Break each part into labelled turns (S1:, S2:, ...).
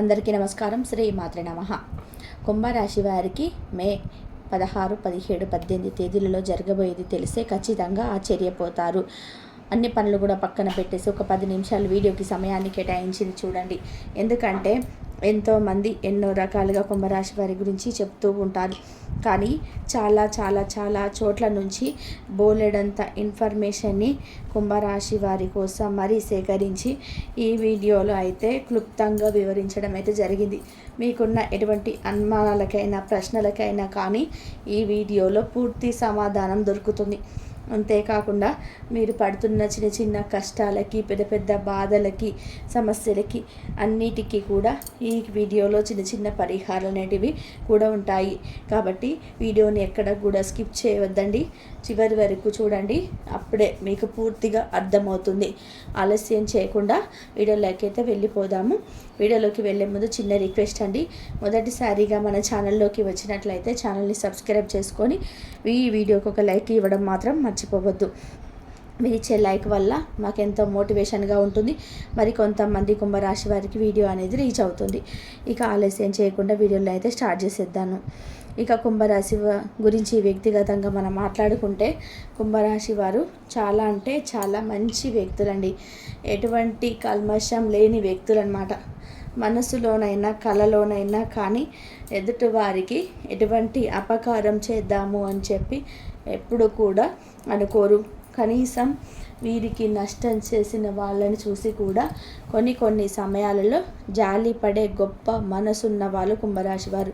S1: అందరికీ నమస్కారం. శ్రీ మాత్ర నమ. కుంభరాశి వారికి మే పదహారు పదిహేడు పద్దెనిమిది తేదీలలో జరగబోయేది తెలిసే ఖచ్చితంగా ఆశ్చర్యపోతారు. అన్ని పనులు కూడా పక్కన పెట్టేసి ఒక పది నిమిషాలు వీడియోకి సమయాన్ని కేటాయించింది చూడండి. ఎందుకంటే ఎంతోమంది ఎన్నో రకాలుగా కుంభరాశి వారి గురించి చెప్తూ ఉంటారు. కానీ చాలా చాలా చాలా చోట్ల నుంచి బోలెడంత ఇన్ఫర్మేషన్ని కుంభరాశి వారి కోసం మరీ సేకరించి ఈ వీడియోలో అయితే క్లుప్తంగా వివరించడం అయితే జరిగింది. మీకున్న ఎటువంటి అనుమానాలకైనా ప్రశ్నలకైనా కానీ ఈ వీడియోలో పూర్తి సమాధానం దొరుకుతుంది. అంతేకాకుండా మీరు పడుతున్న చిన్న చిన్న కష్టాలకి పెద్ద పెద్ద బాధలకి సమస్యలకి అన్నిటికీ కూడా ఈ వీడియోలో చిన్న చిన్న పరిహారాలు అనేటివి కూడా ఉంటాయి. కాబట్టి వీడియోని ఎక్కడ కూడా స్కిప్ చేయవద్దండి. చివరి వరకు చూడండి. అప్పుడే మీకు పూర్తిగా అర్థమవుతుంది. ఆలస్యం చేయకుండా వీడియోలోకి అయితే వెళ్ళిపోదాము. వీడియోలోకి వెళ్ళే ముందు చిన్న రిక్వెస్ట్ అండి. మొదటిసారిగా మన ఛానల్లోకి వచ్చినట్లయితే ఛానల్ని సబ్స్క్రైబ్ చేసుకొని ఈ వీడియోకి ఒక లైక్ ఇవ్వడం మాత్రం మర్చిపోవద్దు. మీరు ఇచ్చే లైక్ వల్ల మాకెంతో మోటివేషన్గా ఉంటుంది. మరి కొంతమంది కుంభరాశి వారికి వీడియో అనేది రీచ్ అవుతుంది. ఇక ఆలస్యం చేయకుండా వీడియోలో అయితే స్టార్ట్ చేసేద్దాను. ఇక కుంభరాశి గురించి వ్యక్తిగతంగా మనం మాట్లాడుకుంటే కుంభరాశి వారు చాలా అంటే చాలా మంచి వ్యక్తులండి. ఎటువంటి కల్మషం లేని వ్యక్తులు అనమాట మనసులోనైనా కళలోనైనా కానీ ఎదుటివారికి ఎటువంటి అపకారం చేద్దాము అని చెప్పి ఎప్పుడు కూడా అనుకోరు. కనీసం వీరికి నష్టం చేసిన వాళ్ళని చూసి కూడా కొన్ని కొన్ని సమయాలలో జాలి పడే గొప్ప మనసున్న వాళ్ళు కుంభరాశి వారు.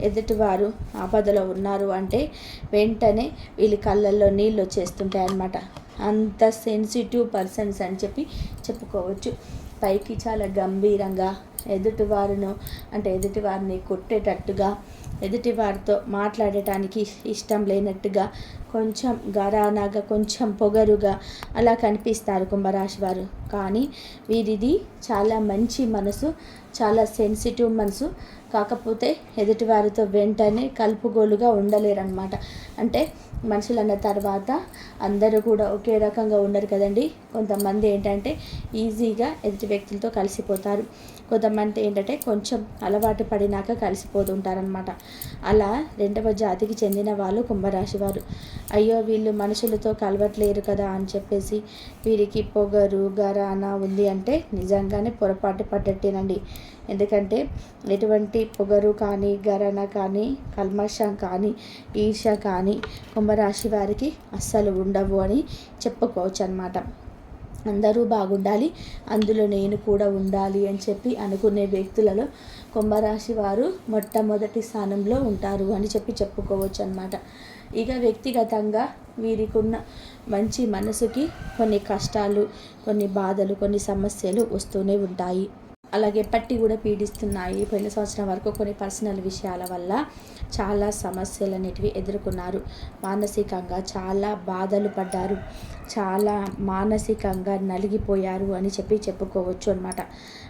S1: ఎదుటివారు ఆపదలో ఉన్నారు అంటే వెంటనే వీళ్ళ కళ్ళల్లో నీళ్ళు వచ్చేస్తుంటాయి అన్నమాట. అంత సెన్సిటివ్ పర్సన్స్ అని చెప్పి చెప్పుకోవచ్చు. పైకి చాలా గంభీరంగా ఎదుటివారును అంటే ఎదుటివారిని కొట్టేటట్టుగా ఎదుటివారితో మాట్లాడటానికి ఇష్టం లేనట్టుగా కొంచెం గరానాగా కొంచెం పొగరుగా అలా కనిపిస్తారు కుంభరాశి వారు. కానీ వీరిది చాలా మంచి మనసు చాలా సెన్సిటివ్ మనసు. కాకపోతే ఎదుటివారితో వెంటనే కలుపుగోలుగా ఉండలేరన్నమాట. అంటే మనుషులు అన్న తర్వాత అందరూ కూడా ఒకే రకంగా ఉండరు కదండి. కొంతమంది ఏంటంటే ఈజీగా ఎదుటి వ్యక్తులతో కలిసిపోతారు. కొంతమంది ఏంటంటే కొంచెం అలవాటు పడినాక కలిసిపోతుంటారనమాట అలా రెండవ జాతికి చెందిన వాళ్ళు కుంభరాశి వారు. అయ్యో వీళ్ళు మనుషులతో కలవట్లేరు కదా అని చెప్పేసి వీరికి పొగరు గరానా ఉంది అంటే నిజంగానే పొరపాటు పడ్డట్టేనండి. ఎందుకంటే ఎటువంటి పొగరు కానీ గరణ కానీ కల్మషం కానీ ఈర్ష కానీ కుంభరాశి వారికి అస్సలు ఉండవు అని చెప్పుకోవచ్చు అనమాట అందరూ బాగుండాలి అందులో నేను కూడా ఉండాలి అని చెప్పి అనుకునే వ్యక్తులలో కుంభరాశి వారు మొట్టమొదటి స్థానంలో ఉంటారు అని చెప్పి చెప్పుకోవచ్చు అనమాట ఇక వ్యక్తిగతంగా వీరికున్న మంచి మనసుకి కొన్ని కష్టాలు కొన్ని బాధలు కొన్ని సమస్యలు వస్తూనే ఉంటాయి. అలాగే పట్టి కూడా పీడిస్తున్నాయి. పోయిన సంవత్సరం వరకు కొన్ని పర్సనల్ విషయాల వల్ల చాలా సమస్యలు అనేటివి ఎదుర్కొన్నారు. మానసికంగా చాలా బాధలు పడ్డారు. చాలా మానసికంగా నలిగిపోయారు అని చెప్పి చెప్పుకోవచ్చు అనమాట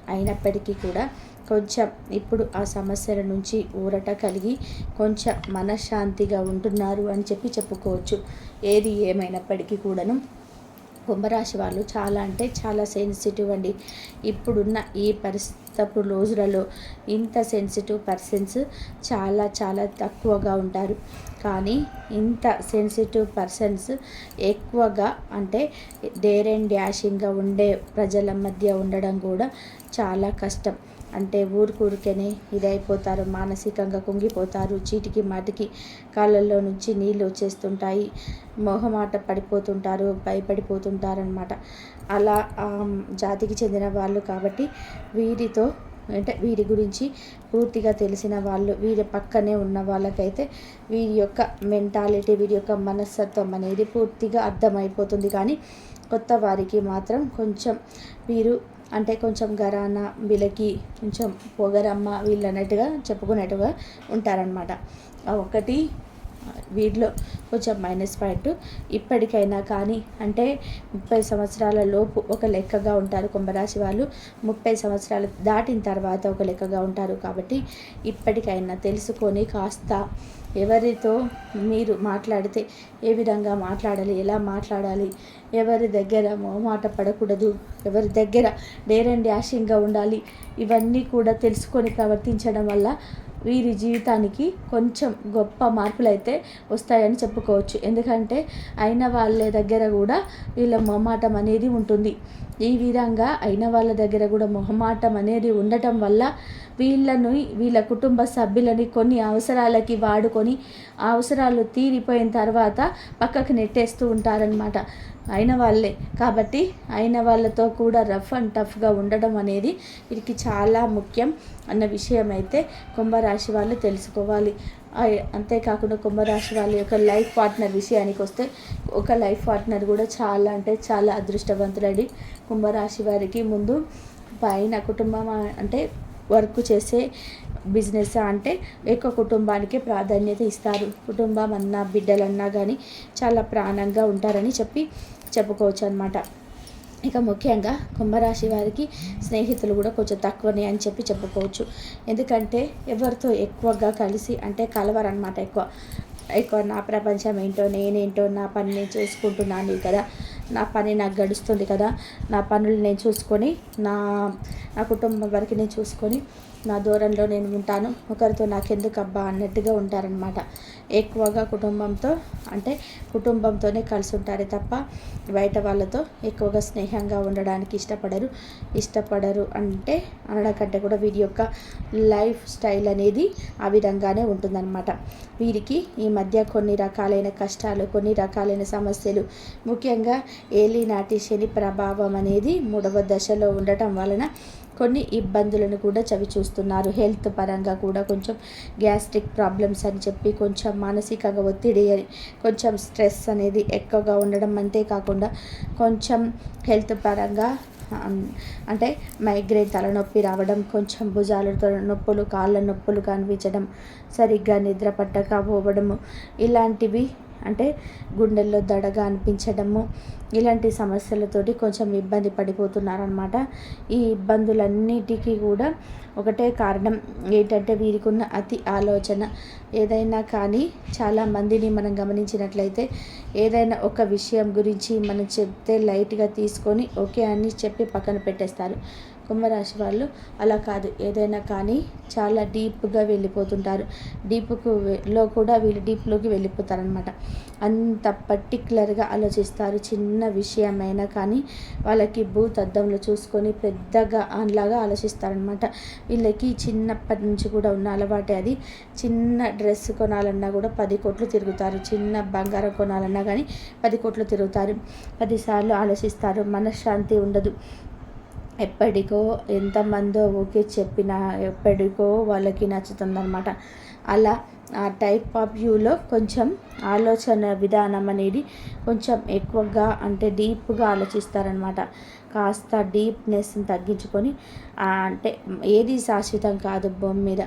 S1: అయినప్పటికీ కూడా కొంచెం ఇప్పుడు ఆ సమస్యల నుంచి ఊరట కలిగి కొంచెం మనశ్శాంతిగా ఉంటున్నారు అని చెప్పి చెప్పుకోవచ్చు. ఏది ఏమైనప్పటికీ కూడాను కుంభరాశి వాళ్ళు చాలా అంటే చాలా సెన్సిటివ్ అండి. ఇప్పుడున్న ఈ పరిస్థితి రోజులలో ఇంత సెన్సిటివ్ పర్సన్స్ చాలా చాలా తక్కువగా ఉంటారు. కానీ ఇంత సెన్సిటివ్ పర్సన్స్ ఎక్కువగా అంటే డేర్ అండ్ డ్యాషింగ్గా ఉండే ప్రజల మధ్య ఉండడం కూడా చాలా కష్టం. అంటే ఊరికూరికనే ఇదైపోతారు. మానసికంగా కుంగిపోతారు. చీటికి మాటికి కాళ్ళల్లో నుంచి నీళ్ళు వచ్చేస్తుంటాయి. మొహమాట పడిపోతుంటారు. భయపడిపోతుంటారనమాట అలా జాతికి చెందిన వాళ్ళు కాబట్టి వీరితో అంటే వీరి గురించి పూర్తిగా తెలిసిన వాళ్ళు వీరి పక్కనే ఉన్న వాళ్ళకైతే వీరి యొక్క మెంటాలిటీ వీరి యొక్క మనస్తత్వం అనేది పూర్తిగా అర్థమైపోతుంది. కానీ కొత్త వారికి మాత్రం కొంచెం వీరు అంటే కొంచెం గరాన వీళ్ళకి కొంచెం పొగరమ్మ వీళ్ళు అన్నట్టుగా చెప్పుకున్నట్టుగా ఉంటారనమాట ఒకటి వీటిలో కొంచెం మైనస్ పాయింట్ ఇప్పటికైనా కానీ అంటే ముప్పై సంవత్సరాల లోపు ఒక లెక్కగా ఉంటారు కుంభరాశి వాళ్ళు. ముప్పై సంవత్సరాలు దాటిన తర్వాత ఒక లెక్కగా ఉంటారు కాబట్టి ఇప్పటికైనా తెలుసుకొని కాస్త ఎవరితో మీరు మాట్లాడితే ఏ విధంగా మాట్లాడాలి ఎలా మాట్లాడాలి ఎవరి దగ్గర మొహమాట పడకూడదు ఎవరి దగ్గర డేర్ అండ్ డాషింగ్గా ఉండాలి ఇవన్నీ కూడా తెలుసుకొని ప్రవర్తించడం వల్ల వీరి జీవితానికి కొంచెం గొప్ప మార్పులు అయితే వస్తాయని చెప్పుకోవచ్చు. ఎందుకంటే అయిన వాళ్ళ దగ్గర కూడా వీళ్ళ మొహమాటం అనేది ఉంటుంది. ఈ విధంగా అయిన వాళ్ళ దగ్గర కూడా మొహమాటం అనేది ఉండటం వల్ల వీళ్ళను వీళ్ళ కుటుంబ సభ్యులని కొన్ని అవసరాలకి వాడుకొని ఆ అవసరాలు తీరిపోయిన తర్వాత పక్కకు నెట్టేస్తూ ఉంటారనమాట అయిన వాళ్ళే. కాబట్టి అయిన వాళ్ళతో కూడా రఫ్ అండ్ టఫ్గా ఉండడం అనేది వీరికి చాలా ముఖ్యం అన్న విషయం అయితే కుంభరాశి వాళ్ళు తెలుసుకోవాలి. అంతేకాకుండా కుంభరాశి వాళ్ళ యొక్క లైఫ్ పార్ట్నర్ విషయానికి వస్తే ఒక లైఫ్ పార్ట్నర్ కూడా చాలా అంటే చాలా అదృష్టవంతుడని కుంభరాశి వారికి ముందు పైన కుటుంబం అంటే వర్క్ చేసే బిజినెస్ అంటే ఎక్కువ కుటుంబానికి ప్రాధాన్యత ఇస్తారు. కుటుంబం అన్నా బిడ్డలన్నా కానీ చాలా ప్రాణంగా ఉంటారని చెప్పి చెప్పుకోవచ్చు అనమాట ఇక ముఖ్యంగా కుంభరాశి వారికి స్నేహితులు కూడా కొంచెం తక్కువనే అని చెప్పి చెప్పుకోవచ్చు. ఎందుకంటే ఎవరితో ఎక్కువగా కలిసి అంటే కలవరనమాట ఎక్కువ. ఎక్కువ నా ప్రపంచం ఏంటో నేనేంటో నా పని నేను చేసుకుంటున్నాను కదా. నా పని నాకు గడుస్తుంది కదా నా పనులు నేను చూసుకొని నా నా కుటుంబం వరకు నేను చూసుకొని నా దూరంలో నేను ఉంటాను. ఒకరితో నాకెందుకు అబ్బా అన్నట్టుగా ఉంటారనమాట ఎక్కువగా కుటుంబంతో అంటే కుటుంబంతోనే కలిసి ఉంటారే తప్ప బయట వాళ్ళతో ఎక్కువగా స్నేహంగా ఉండడానికి ఇష్టపడరు. ఇష్టపడరు అంటే అనడం కంటే కూడా వీరి యొక్క లైఫ్ స్టైల్ అనేది ఆ విధంగానే ఉంటుందన్నమాట. వీరికి ఈ మధ్య కొన్ని రకాలైన కష్టాలు కొన్ని రకాలైన సమస్యలు ముఖ్యంగా ఏలినాటి శని ప్రభావం అనేది మూడవ దశలో ఉండటం వలన కొన్ని ఇబ్బందులను కూడా చవి చూస్తున్నారు. హెల్త్ పరంగా కూడా కొంచెం గ్యాస్ట్రిక్ ప్రాబ్లమ్స్ అని చెప్పి కొంచెం మానసికంగా ఒత్తిడి కొంచెం స్ట్రెస్ అనేది ఎక్కువగా ఉండడం అంతేకాకుండా కొంచెం హెల్త్ పరంగా అంటే మైగ్రేన్ తలనొప్పి రావడం కొంచెం భుజాలతో నొప్పులు కాళ్ళ నొప్పులు కనిపించడం సరిగ్గా నిద్ర పట్టకపోవడము ఇలాంటివి అంటే గుండెల్లో దడగా అనిపించడము ఇలాంటి సమస్యలతోటి కొంచెం ఇబ్బంది పడిపోతున్నారనమాట ఈ ఇబ్బందులన్నిటికీ కూడా ఒకటే కారణం ఏంటంటే వీరికి ఉన్న అతి ఆలోచన. ఏదైనా కానీ చాలా మందిని మనం గమనించినట్లయితే ఏదైనా ఒక విషయం గురించి మనం చెప్తే లైట్గా తీసుకొని ఓకే అని చెప్పి పక్కన పెట్టేస్తారు. కుంభరాశి వాళ్ళు అలా కాదు. ఏదైనా కానీ చాలా డీప్గా వెళ్ళిపోతుంటారు. డీప్కు లో కూడా వీళ్ళు డీప్లోకి వెళ్ళిపోతారనమాట అంత పర్టికులర్గా ఆలోచిస్తారు. చిన్న విషయమైనా కానీ వాళ్ళకి భూతద్దంలో చూసుకొని పెద్దగా అలాగా ఆలోచిస్తారనమాట వీళ్ళకి చిన్నప్పటి నుంచి కూడా ఉన్న అలవాటే అది. చిన్న డ్రెస్ కొనాలన్నా కూడా పది కోట్లు తిరుగుతారు. చిన్న బంగారం కొనాలన్నా కానీ పది కోట్లు తిరుగుతారు. పదిసార్లు ఆలోచిస్తారు. మనశ్శాంతి ఉండదు. ఎప్పటికో ఎంతమందో ఓకే చెప్పినా ఎప్పటికో వాళ్ళకి నచ్చుతుందన్నమాట. అలా ఆ టైప్ ఆఫ్ వ్యూలో కొంచెం ఆలోచన విధానం అనేది కొంచెం ఎక్కువగా అంటే డీప్గా ఆలోచిస్తారనమాట కాస్త డీప్నెస్ని తగ్గించుకొని అంటే ఏది శాశ్వతం కాదు భూమి మీద.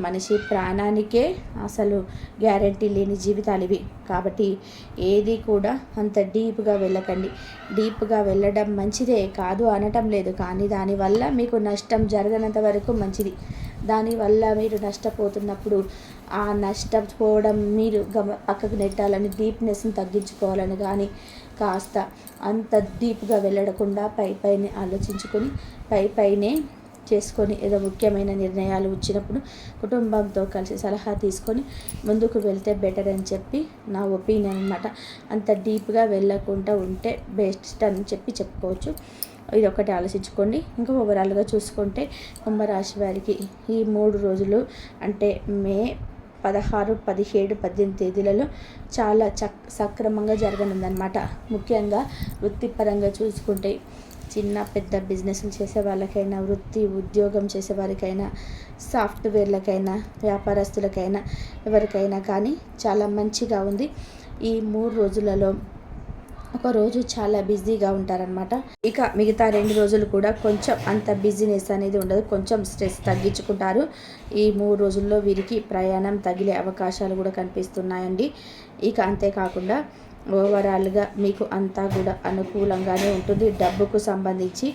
S1: మనిషి ప్రాణానికే అసలు గ్యారంటీ లేని జీవితాలు ఇవి కాబట్టి ఏది కూడా అంత డీప్గా వెళ్ళకండి. డీప్గా వెళ్ళడం మంచిదే కాదు అనటం లేదు. కానీ దానివల్ల మీకు నష్టం జరగనంత వరకు మంచిది. దానివల్ల మీరు నష్టపోతున్నప్పుడు ఆ నష్టపోవడం మీరు గమ పక్కకు నెట్టాలని డీప్నెస్ని తగ్గించుకోవాలని కానీ కాస్త అంత డీప్గా వెళ్ళకుండా పై పైన ఆలోచించుకొని పై పైనే చేసుకొని ఏదో ముఖ్యమైన నిర్ణయాలు వచ్చినప్పుడు కుటుంబంతో కలిసి సలహా తీసుకొని ముందుకు వెళ్తే బెటర్ అని చెప్పి నా ఒపీనియన్ అనమాట అంత డీప్గా వెళ్ళకుండా ఉంటే బెస్ట్ అని చెప్పి చెప్పుకోవచ్చు. ఇది ఒకటి ఆలోచించుకోండి. ఇంకా ఓవరాల్గా చూసుకుంటే కుంభరాశి వారికి ఈ మూడు రోజులు అంటే మే పదహారు పదిహేడు పద్దెనిమిది తేదీలలో చాలా చక్ సక్రమంగా జరగనుందనమాట ముఖ్యంగా వృత్తిపరంగా చూసుకుంటే చిన్న పెద్ద బిజినెస్లు చేసే వాళ్ళకైనా వృత్తి ఉద్యోగం చేసే వారికైనా సాఫ్ట్వేర్లకైనా వ్యాపారస్తులకైనా ఎవరికైనా కానీ చాలా మంచిగా ఉంది. ఈ మూడు రోజులలో ఒక రోజు చాలా బిజీగా ఉంటారనమాట ఇక మిగతా రెండు రోజులు కూడా కొంచెం అంత బిజీనెస్ అనేది ఉండదు. కొంచెం స్ట్రెస్ తగ్గించుకుంటారు. ఈ మూడు రోజుల్లో వీరికి ప్రయాణం తగిలే అవకాశాలు కూడా కనిపిస్తున్నాయండి. ఇక అంతేకాకుండా ఓవరాల్గా మీకు అంతా కూడా అనుకూలంగానే ఉంటుంది. డబ్బుకు సంబంధించి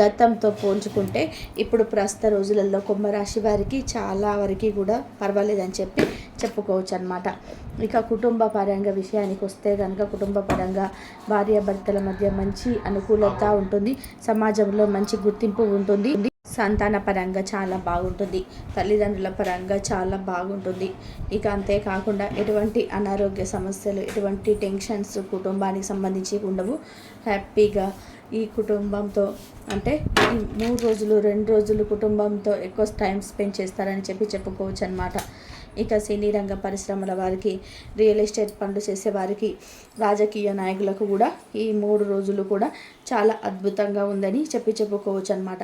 S1: గతంతో పోల్చుకుంటే ఇప్పుడు ప్రస్తుత రోజులలో కుంభరాశి వారికి చాలా వరకు కూడా పర్వాలేదని చెప్పి చెప్పుకోవచ్చు అనమాట ఇక కుటుంబ పరంగా విషయానికి వస్తే కనుక కుటుంబ పరంగా భార్యాభర్తల మధ్య మంచి అనుకూలత ఉంటుంది. సమాజంలో మంచి గుర్తింపు ఉంటుంది. సంతాన పరంగా చాలా బాగుంటుంది. తల్లిదండ్రుల పరంగా చాలా బాగుంటుంది. ఇక అంతేకాకుండా ఎటువంటి అనారోగ్య సమస్యలు ఎటువంటి టెన్షన్స్ కుటుంబానికి సంబంధించి ఉండవు. హ్యాపీగా ఈ కుటుంబంతో అంటే ఈ మూడు రోజులు రెండు రోజులు కుటుంబంతో ఎక్కువ టైం స్పెండ్ చేస్తారని చెప్పి చెప్పుకోవచ్చు అనమాట ఇక సినీ రంగ పరిశ్రమల వారికి రియల్ ఎస్టేట్ పనులు చేసే వారికి రాజకీయ నాయకులకు కూడా ఈ మూడు రోజులు కూడా చాలా అద్భుతంగా ఉందని చెప్పి చెప్పుకోవచ్చు అనమాట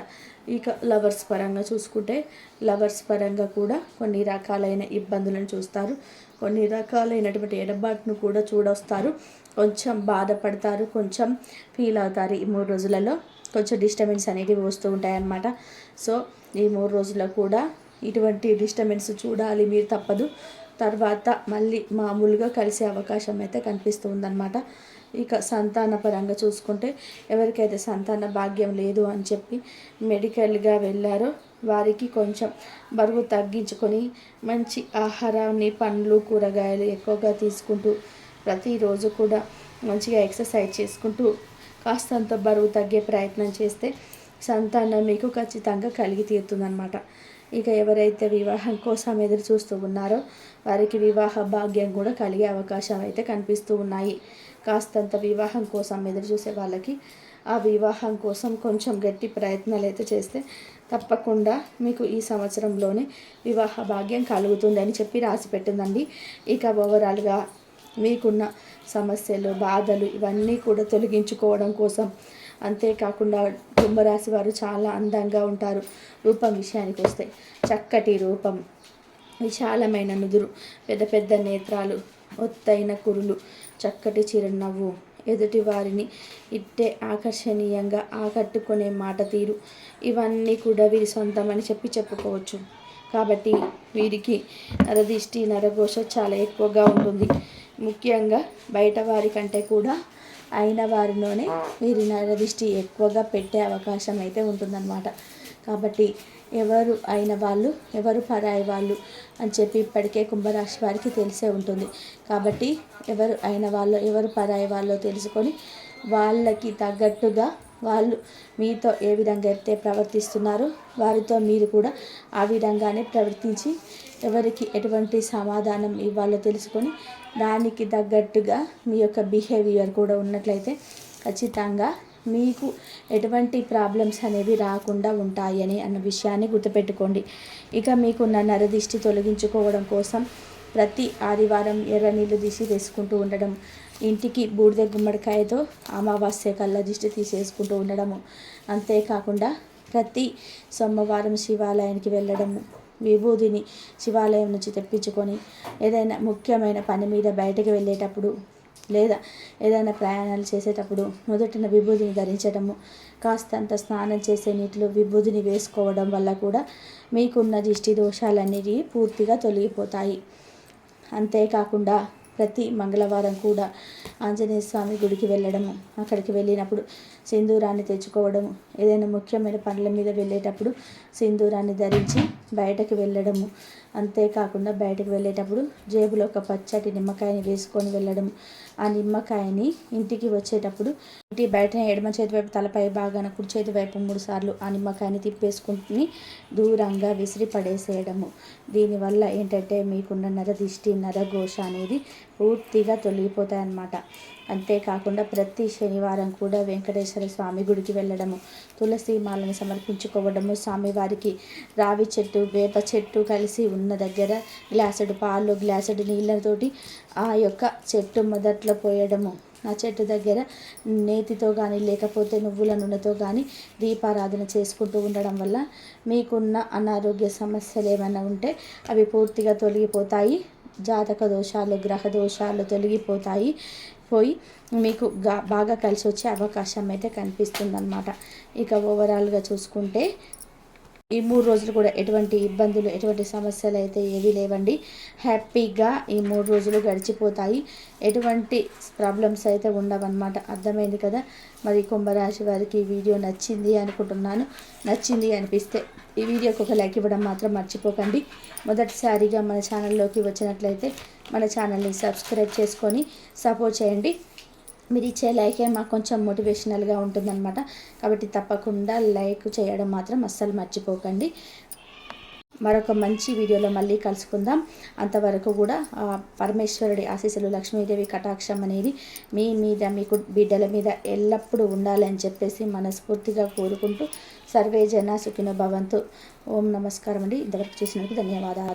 S1: ఇక లవర్స్ పరంగా చూసుకుంటే లవర్స్ పరంగా కూడా కొన్ని రకాలైన ఇబ్బందులను చూస్తారు. కొన్ని రకాలైనటువంటి ఎడబాటును కూడా చూడొస్తారు. కొంచెం బాధపడతారు కొంచెం ఫీల్ అవుతారు ఈ మూడు రోజులలో. కొంచెం డిస్టర్బెన్స్ అనేటివి వస్తూ ఉంటాయన్నమాట సో ఈ మూడు రోజుల్లో కూడా ఇటువంటి డిస్టర్బెన్స్ చూడాలి మీరు తప్పదు. తర్వాత మళ్ళీ మామూలుగా కలిసే అవకాశం అయితే కనిపిస్తూ ఉందన్నమాట. ఇక సంతాన పరంగా చూసుకుంటే ఎవరికైతే సంతాన భాగ్యం లేదు అని చెప్పి మెడికల్గా వెళ్ళారో వారికి కొంచెం బరువు తగ్గించుకొని మంచి ఆహారాన్ని పండ్లు కూరగాయలు ఎక్కువగా తీసుకుంటూ ప్రతిరోజు కూడా మంచిగా ఎక్సర్సైజ్ చేసుకుంటూ కాస్తంత బరువు తగ్గే ప్రయత్నం చేస్తే సంతానం మీకు ఖచ్చితంగా కలిగి తీరుతుందన్నమాట. ఇక ఎవరైతే వివాహం కోసం ఎదురు చూస్తూ ఉన్నారో వారికి వివాహ భాగ్యం కూడా కలిగే అవకాశం అయితే కనిపిస్తూ ఉన్నాయి. కాస్తంత వివాహం కోసం ఎదురు చూసే వాళ్ళకి ఆ వివాహం కోసం కొంచెం గట్టి ప్రయత్నాలు అయితే చేస్తే తప్పకుండా మీకు ఈ సంవత్సరంలోనే వివాహ భాగ్యం కలుగుతుందని చెప్పి రాసి పెట్టిందండి. ఇక ఓవరాల్గా మీకున్న సమస్యలు బాధలు ఇవన్నీ కూడా తొలగించుకోవడం కోసం అంతేకాకుండా కుంభరాశి వారు చాలా అందంగా ఉంటారు. రూపం విషయానికి వస్తే చక్కటి రూపం విశాలమైన నుదురు పెద్ద పెద్ద నేత్రాలు ఒత్తైన కురులు చక్కటి చిరునవ్వు. ఎదుటి వారిని ఇట్టే ఆకర్షణీయంగా ఆకట్టుకునే మాట తీరు. ఇవన్నీ కూడా వీరి సొంతమని చెప్పి చెప్పుకోవచ్చు. కాబట్టి వీరికి నరదిష్టి నరఘోష చాలా ఎక్కువగా ఉంటుంది. ముఖ్యంగా బయట వారి కంటే కూడా అయిన వారిలోనే వీరి నరదిష్టి ఎక్కువగా పెట్టే అవకాశం అయితే ఉంటుందన్నమాట. కాబట్టి ఎవరు అయిన వాళ్ళు ఎవరు పరాయి వాళ్ళు అని చెప్పి ఇప్పటికే కుంభరాశి వారికి తెలిసే ఉంటుంది. కాబట్టి ఎవరు అయిన వాళ్ళు ఎవరు పరాయి వాళ్ళో తెలుసుకొని వాళ్ళకి తగ్గట్టుగా వాళ్ళు మీతో ఏ విధంగా అయితే ప్రవర్తిస్తున్నారో వారితో మీరు కూడా ఆ విధంగానే ప్రవర్తించి ఎవరికి ఎటువంటి సమాధానం ఇవ్వాలో తెలుసుకొని దానికి తగ్గట్టుగా మీ యొక్క బిహేవియర్ కూడా ఉన్నట్లయితే ఖచ్చితంగా మీకు ఎటువంటి ప్రాబ్లమ్స్ అనేవి రాకుండా ఉంటాయని అన్న విషయాన్ని గుర్తుపెట్టుకోండి. ఇక మీకున్న నరదిష్టి తొలగించుకోవడం కోసం ప్రతి ఆదివారం ఎర్ర నీళ్ళు తీసి వేసుకుంటూ ఉండడం ఇంటికి బూడిద గుమ్మడికాయతో అమావాస్య కళ్ళ దిష్టి తీసేసుకుంటూ ఉండడము. అంతేకాకుండా ప్రతి సోమవారం శివాలయానికి వెళ్ళడము విభూదిని శివాలయం నుంచి తెప్పించుకొని ఏదైనా ముఖ్యమైన పని మీద బయటకు వెళ్ళేటప్పుడు లేదా ఏదైనా ప్రయాణాలు చేసేటప్పుడు మొదటిన విభూదిని ధరించడము కాస్తంత స్నానం చేసే నీటిలో విభూదిని వేసుకోవడం వల్ల కూడా మీకున్న దిష్టి దోషాలనేవి పూర్తిగా తొలగిపోతాయి. అంతేకాకుండా ప్రతి మంగళవారం కూడా ఆంజనేయ స్వామి గుడికి వెళ్ళడము అక్కడికి వెళ్ళినప్పుడు సింధూరాన్ని తెచ్చుకోవడము ఏదైనా ముఖ్యమైన పనుల మీద వెళ్ళేటప్పుడు సింధూరాన్ని ధరించి బయటకు వెళ్ళడము అంతేకాకుండా బయటకు వెళ్ళేటప్పుడు జేబులో ఒక పచ్చటి నిమ్మకాయని వేసుకొని వెళ్ళడం. ఆ నిమ్మకాయని ఇంటికి వచ్చేటప్పుడు ఇంటి బయట ఎడమ చేతి వైపు తలపై భాగాన కుడి చేతి వైపు మూడు సార్లు ఆ నిమ్మకాయని తిప్పేసుకుని దూరంగా విసిరి పడేసేయడము. దీనివల్ల ఏంటంటే మీకున్న నరదిష్టి నరఘోష అనేది పూర్తిగా తొలగిపోతాయన్నమాట. అంతేకాకుండా ప్రతి శనివారం కూడా వెంకటేశ్వర స్వామి గుడికి వెళ్ళడము తులసి మాలను సమర్పించుకోవడము స్వామివారికి రావి చెట్టు వేప చెట్టు కలిసి ఉన్న ఉన్న దగ్గర గ్లాసుడు పాలు గ్లాసుడు నీళ్ళతోటి ఆ యొక్క చెట్టు మొదట్లో పోయడము. ఆ చెట్టు దగ్గర నేతితో కానీ లేకపోతే నువ్వుల నూనెతో కానీ దీపారాధన చేసుకుంటూ ఉండడం వల్ల మీకున్న అనారోగ్య సమస్యలు ఏమైనా ఉంటే అవి పూర్తిగా తొలగిపోతాయి. జాతక దోషాలు గ్రహ దోషాలు తొలగిపోతాయి. పోయి మీకు గా బాగా కలిసి వచ్చే అవకాశం అయితే కనిపిస్తుంది అనమాట ఇక ఓవరాల్గా చూసుకుంటే ఈ మూడు రోజులు కూడా ఎటువంటి ఇబ్బందులు ఎటువంటి సమస్యలు అయితే ఏవి లేవండి. హ్యాపీగా ఈ మూడు రోజులు గడిచిపోతాయి. ఎటువంటి ప్రాబ్లమ్స్ అయితే ఉండవన్నమాట. అర్థమైంది కదా? మరి కుంభరాశి వారికి ఈ వీడియో నచ్చింది అనుకుంటున్నాను. నచ్చింది అనిపిస్తే ఈ వీడియోకి ఒక లైక్ ఇవ్వడం మాత్రం మర్చిపోకండి. మొదటిసారిగా మన ఛానల్లోకి వచ్చినట్లయితే మన ఛానల్ని సబ్స్క్రైబ్ చేసుకొని సపోర్ట్ చేయండి. మీరు ఇచ్చే లైకే మాకు కొంచెం మోటివేషనల్గా ఉంటుందన్నమాట. కాబట్టి తప్పకుండా లైక్ చేయడం మాత్రం అస్సలు మర్చిపోకండి. మరొక మంచి వీడియోలో మళ్ళీ కలుసుకుందాం. అంతవరకు కూడా పరమేశ్వరుడి ఆశీస్సులు లక్ష్మీదేవి కటాక్షం అనేది మీ మీద మీకు బిడ్డల మీద ఎల్లప్పుడూ ఉండాలని చెప్పేసి మనస్ఫూర్తిగా కోరుకుంటూ సర్వే జన సుఖినో భవంతు. ఓం నమస్కారం అండి ఇంతవరకు చూసినందుకు ధన్యవాదాలు.